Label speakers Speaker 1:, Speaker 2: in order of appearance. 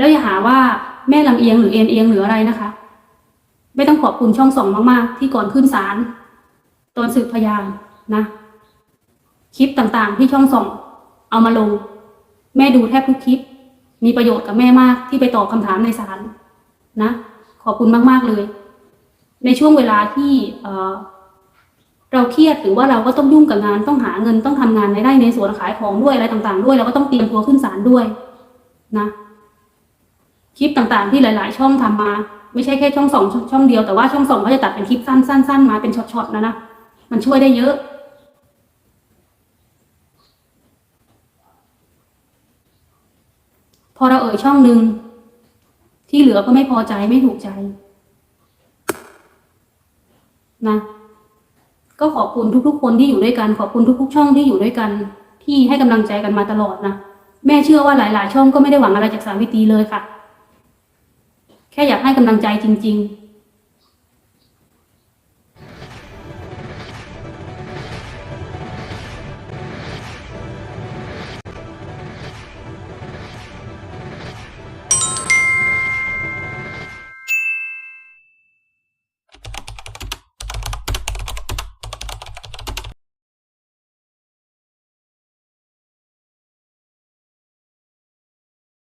Speaker 1: แล้วอย่าหาว่าแม่ลำเอียงหรือเอ็นเอียงหรืออะไรนะคะ ไม่ต้องขอบคุณช่องส่องมาก ๆ ที่ก่อนขึ้นศาลตอนสืบพยานนะ คลิปต่างๆ ที่ช่องส่องเอามาลง แม่ดูแทบทุกคลิป มีประโยชน์กับแม่มากที่ไปตอบคำถามในศาลนะ ขอบคุณมากๆเลย ในช่วงเวลาที่เเราเครียดหรือว่าเราก็ต้องยุ่งกับงานต้องหาเงินต้องทำงานในไร่ในสวนขายของด้วยอะไรต่างๆ ด้วยเราก็ต้องเตรียมตัวขึ้นศาลด้วยนะ คลิปต่างๆ ที่หลาย ๆ ช่องทำมา ไม่ใช่แค่ช่องสองช่องช่องเดียวแต่ว่าช่องสองก็จะตัดเป็นคลิปสั้นๆๆมาเป็นช็อตๆนะนะมันช่วยได้เยอะพอเราเอ่ยช่องหนึ่งที่เหลือก็ไม่พอใจไม่ถูกใจ นะ ก็ขอบคุณทุกๆ คนที่อยู่ด้วยกัน ขอบคุณทุก ๆ ช่องที่อยู่ด้วยกัน ที่ให้กำลังใจกันมาตลอดนะ แม่เชื่อว่าหลาย ๆ ช่องก็ไม่ได้หวังอะไรจากสาวิตีเลยค่ะ แค่อยากให้กำลังใจจริง ๆ